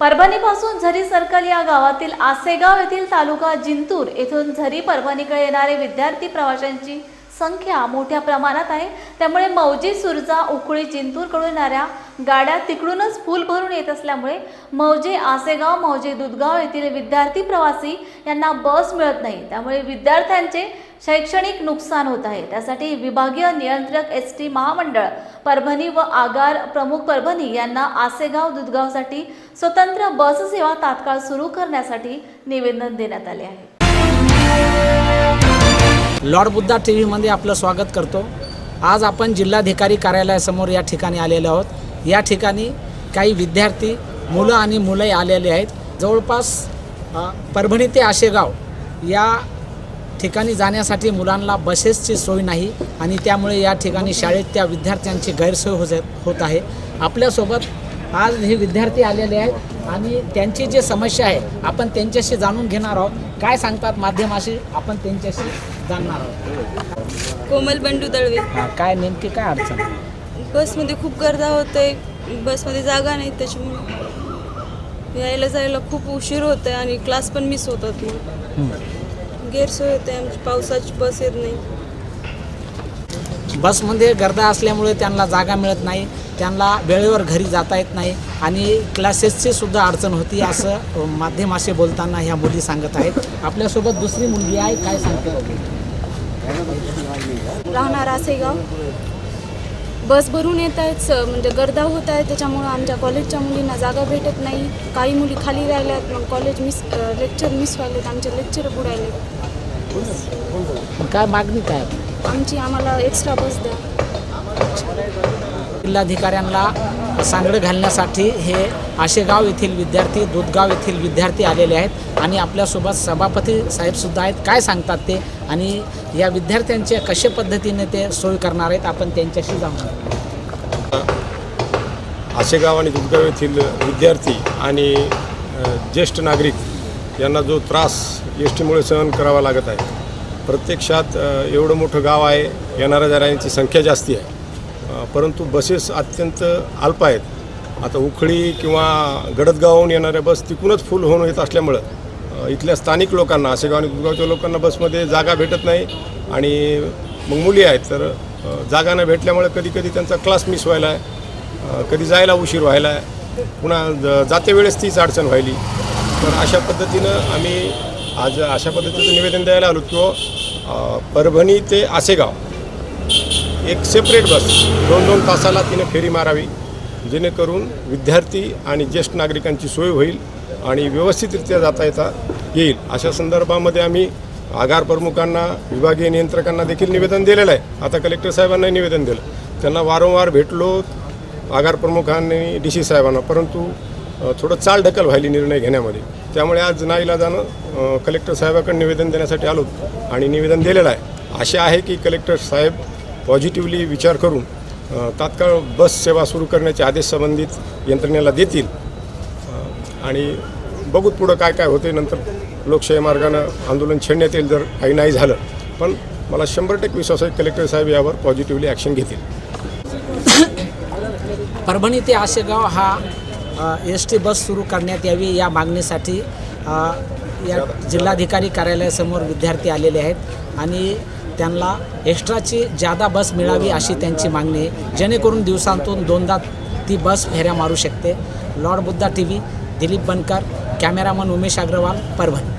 परभणीपासून Zari circle या गावातील आसेगाव येथील तालुका जिंतूर येथून झरी परभणीकडे येणारे विद्यार्थी प्रवाशांची संख्या मोठ्या प्रमाणात आहे. त्यामुळे मौजी सुरजा उकळी जिंतूरकडून येणाऱ्या गाड्या तिकडूनच फुल भरून येत असल्यामुळे मौजे आसेगाव मौजे दुधगाव येथील विद्यार्थी प्रवासी यांना बस मिळत नाही. त्यामुळे विद्यार्थ्यांचे शैक्षणिक नुकसान होत आहे. त्यासाठी विभागीय नियंत्रक एस टी महामंडळ परभणी व आगार प्रमुख परभणी यांना आसेगाव दुधगावसाठी स्वतंत्र बस सेवा तात्काळ सुरू करण्यासाठी निवेदन देण्यात आले आहे. लॉर्ड बुद्धा टी व्हीमध्ये आपलं स्वागत करतो. आज आपण जिल्हाधिकारी कार्यालयासमोर या ठिकाणी आलेलो आहोत. या ठिकाणी काही विद्यार्थी मुलं आणि मुलंही आलेले आहेत. जवळपास परभणी ते आशेगाव या ठिकाणी जाण्यासाठी मुलांना बसेसची सोय नाही आणि त्यामुळे या ठिकाणी शाळेत त्या विद्यार्थ्यांची गैरसोय होत होत आहे. आपल्यासोबत आज हे विद्यार्थी आलेले आहेत आणि त्यांची जी समस्या आहे आपण त्यांच्याशी जाणून घेणार आहोत. काय सांगतात माध्यमाशी? आपण त्यांच्याशी जाणणार आहोत. कोमल बंडू दळवे. हा, काय नेमकी काय अडचण आहे? बसमध्ये खूप गर्दा होते बसमध्ये जागा नाही त्याच्यामुळे यायला जायला खूप उशीर होते आणि क्लास पण मिस होतात हं. गैरसोय होते आमची पावसाची बस येत नाही. बसमध्ये गर्दा असल्यामुळे त्यांना जागा मिळत नाही त्यांना वेळेवर घरी जाता येत नाही आणि क्लासेसची सुद्धा अडचण होती असं अ, माध्यमाशी बोलताना ह्या मुली सांगत आहेत. आपल्यासोबत दुसरी मुलगी आहे काय सांगते. राहणार आसेगाव बस भरून येत आहेत स म्हणजे गर्दा होत आहे त्याच्यामुळं आमच्या कॉलेजच्या मुलींना जागा भेटत नाही. काही मुली खाली राहिल्यात मग कॉलेज मिस लेक्चर मिस व्हायलेत आमचे लेक्चर बुडायले काय मागणी काय? आमची आम्हाला एक्स्ट्रा बस द्या. जिल्हाधिकाऱ्यांना सांगडं घालण्यासाठी हे आशेगाव येथील विद्यार्थी दुधगाव येथील विद्यार्थी आलेले आहेत आणि आपल्यासोबत सभापती साहेबसुद्धा आहेत. काय सांगतात ते? आणि या विद्यार्थ्यांच्या कशा पद्धतीने ते सोय करणार आहेत? आपण त्यांच्याशी जाऊन आशेगाव आणि दुधगाव येथील विद्यार्थी आणि ज्येष्ठ नागरिक यांना जो त्रास एस टीमुळे सहन करावा लागत आहे प्रत्यक्षात एवढं मोठं गाव आहे येणाऱ्या जाणाऱ्यांची संख्या जास्ती आहे. परंतु बसेस अत्यंत अल्प आहेत. आता उखळी किंवा गडदगावहून येणाऱ्या बस तिकूनच फुल होऊन येत असल्यामुळं इथल्या स्थानिक लोकांना आशेगाव आणि दुधगावच्या लोकांना बसमध्ये जागा भेटत नाही आणि मग मुली आहेत तर जागा न भेटल्यामुळे कधी कधी त्यांचा क्लास मिस व्हायला आहे कधी जायला उशीर व्हायला आहे पुन्हा ज- जाते वेळेस तीच अडचण व्हायली. तर अशा पद्धतीनं आम्ही आज अशा पद्धतीचं निवेदन द्यायला आलो की परभणी ते आसेगाव एक सेपरेट बस दोन दोन तासाला तिने फेरी मारावी. जेणेकरून विद्यार्थी आणि ज्येष्ठ नागरिकांची सोय होईल आणि व्यवस्थितरित्या जाता येता येईल. अशा संदर्भामध्ये आम्ही आगार प्रमुखांना विभागीय नियंत्रकांना देखील निवेदन दिलेलं आहे. आता कलेक्टर साहेबांनाही निवेदन दिलं. त्यांना वारंवार भेटलो आगार प्रमुखांनी डी सी साहेबांना. परंतु थोडं चाल ढकल व्हायली निर्णय घेण्यामध्ये. त्यामुळे आज नाईला जाणं कलेक्टर साहेबाकडे निवेदन देण्यासाठी आलो आणि निवेदन दिलेलं आहे. आशा आहे की कलेक्टर साहेब पॉझिटिव्हली विचार करून तात्काळ बस सेवा सुरू करण्याचे आदेश संबंधित यंत्रणेला देतील. आणि बघूत पुढं काय काय होते. नंतर लोकशाही मार्गानं आंदोलन छेडण्यात येईल जर काही नाही झालं. पण मला शंभर टक्के विश्वास आहे कलेक्टर साहेब यावर पॉझिटिव्हली ॲक्शन घेतील. परभणी ते आशेगाव हा एस टी बस सुरू करण्यात यावी या मागणीसाठी या जिल्हाधिकारी कार्यालयासमोर विद्यार्थी आलेले आहेत. आणि त्यांना एक्स्ट्राची जादा बस मिळावी अशी त्यांची मागणी आहे. जेणेकरून दिवसांतून दोनदा ती बस फेऱ्या मारू शकते. Lord Buddha T V Dilip Bankar cameraman Umesh Agrawal Parbhani.